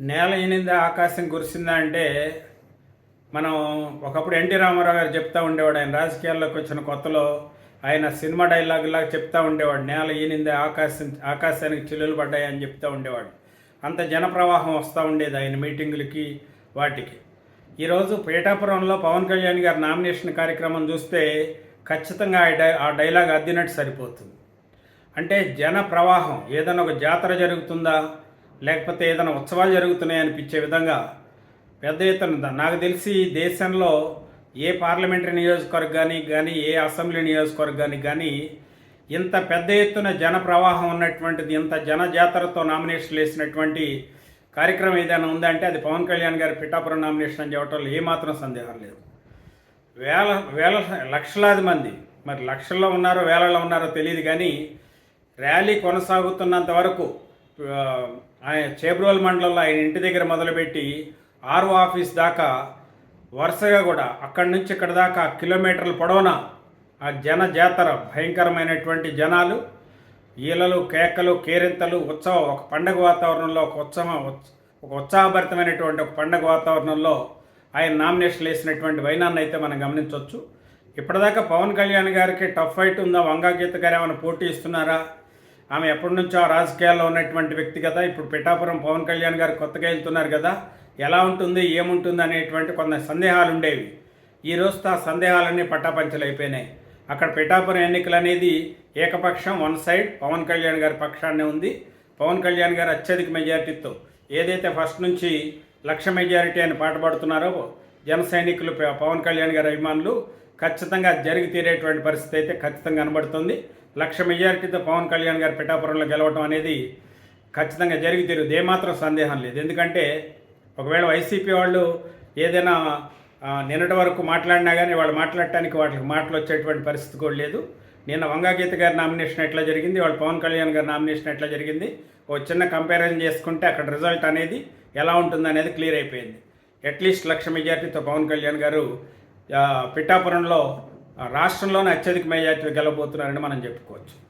నేల ఈనిందా ఆకాశం కురిసిందా అంటే మనం ఒకప్పుడు ఎన్టీ రామారావు గారు చెప్తా ఉండేవాడు. ఆయన రాజకీయాల్లోకి వచ్చిన కొత్తలో ఆయన సినిమా డైలాగ్ లాగా చెప్తా ఉండేవాడు. నేల ఈనిందే ఆకాశం ఆకాశానికి చిల్లులు పడ్డాయి అని చెప్తా ఉండేవాడు. అంత జనప్రవాహం వస్తూ ఉండేది ఆయన మీటింగులకి వాటికి. ఈరోజు పీఠాపురంలో పవన్ కళ్యాణ్ గారి నామినేషన్ కార్యక్రమం చూస్తే ఖచ్చితంగా ఆ డై ఆ డైలాగ్ అద్దినట్టు సరిపోతుంది. అంటే జన ప్రవాహం ఏదైనా ఒక జాతర జరుగుతుందా? లేకపోతే ఏదైనా ఉత్సవాలు జరుగుతున్నాయి అనిపించే విధంగా పెద్ద ఎత్తున నాకు తెలిసి దేశంలో ఏ పార్లమెంటరీ నియోజకవర్గానికి కానీ ఏ అసెంబ్లీ నియోజకవర్గానికి కానీ ఇంత పెద్ద ఎత్తున జన ప్రవాహం ఉన్నటువంటిది ఇంత జన జాతరతో నామినేషన్లు వేసినటువంటి కార్యక్రమం ఏదైనా ఉందంటే అది పవన్ కళ్యాణ్ గారి పిఠాపురం నామినేషన్ అని చెప్పడంలో ఏమాత్రం సందేహం లేదు. వేల వేల లక్షలాది మంది మరి లక్షల్లో ఉన్నారో వేలలో ఉన్నారో తెలియదు కానీ ర్యాలీ కొనసాగుతున్నంత వరకు ఆయన చేబ్రోల్ మండలంలో ఆయన ఇంటి దగ్గర మొదలుపెట్టి ఆర్ఓ ఆఫీస్ దాకా వరుసగా కూడా అక్కడి నుంచి ఇక్కడ దాకా కిలోమీటర్ల పొడవునా ఆ జన జాతర భయంకరమైనటువంటి జనాలు ఈలలు కేకలు కేరింతలు ఉత్సవం ఒక పండగ వాతావరణంలో ఒక ఉత్సవం ఒక ఉత్సాహభరితమైనటువంటి ఒక పండగ వాతావరణంలో ఆయన నామినేషన్లు వేసినటువంటి వైనాన్ని అయితే మనం గమనించవచ్చు. ఇప్పటిదాకా పవన్ కళ్యాణ్ గారికి టఫ్ ఫైట్ ఉందా? వంగా గీత గారు ఏమైనా పోటీ ఇస్తున్నారా? ఆమె ఎప్పటి నుంచో ఆ రాజకీయాల్లో ఉన్నటువంటి వ్యక్తి కదా. ఇప్పుడు పిఠాపురం పవన్ కళ్యాణ్ గారు కొత్తగా వెళ్తున్నారు కదా. ఎలా ఉంటుంది ఏముంటుంది అనేటువంటి కొన్ని సందేహాలు ఉండేవి ఈ రోజుతో ఆ సందేహాలన్నీ పట్టాపంచలైపోయినాయి అక్కడ పిఠాపురం ఎన్నికలు అనేది ఏకపక్షం వన్ సైడ్ పవన్ కళ్యాణ్ గారి పక్షాన్నే ఉంది. పవన్ కళ్యాణ్ గారు అత్యధిక మెజారిటీతో ఏదైతే ఫస్ట్ నుంచి లక్ష మెజారిటీ అని పాటుపడుతున్నారో జన సైనికులు పవన్ కళ్యాణ్ గారి అభిమానులు ఖచ్చితంగా జరిగి తీరేటువంటి పరిస్థితి అయితే ఖచ్చితంగా కనబడుతుంది. లక్ష మెజారిటీతో పవన్ కళ్యాణ్ గారు పిఠాపురంలో గెలవటం అనేది ఖచ్చితంగా జరిగి తీరుది ఏమాత్రం సందేహం లేదు. ఎందుకంటే ఒకవేళ వైసీపీ వాళ్ళు ఏదైనా నిన్నటి వరకు మాట్లాడినా కానీ వాళ్ళు మాట్లాడటానికి వాళ్ళకి మాటలు వచ్చేటువంటి పరిస్థితి కూడా లేదు. నిన్న వంగాగీత గారి నామినేషన్ ఎట్లా జరిగింది వాళ్ళు పవన్ కళ్యాణ్ గారి నామినేషన్ ఎట్లా జరిగింది ఓ చిన్న కంపారిజన్ చేసుకుంటే అక్కడ రిజల్ట్ అనేది ఎలా ఉంటుంది అనేది క్లియర్ అయిపోయింది. అట్లీస్ట్ లక్ష మెజార్టీతో పవన్ కళ్యాణ్ గారు పిఠాపురంలో ఆ, రాష్ట్రంలోనే అత్యధిక మెజార్టీ గెలవబోతున్నారని మనం చెప్పుకోవచ్చు.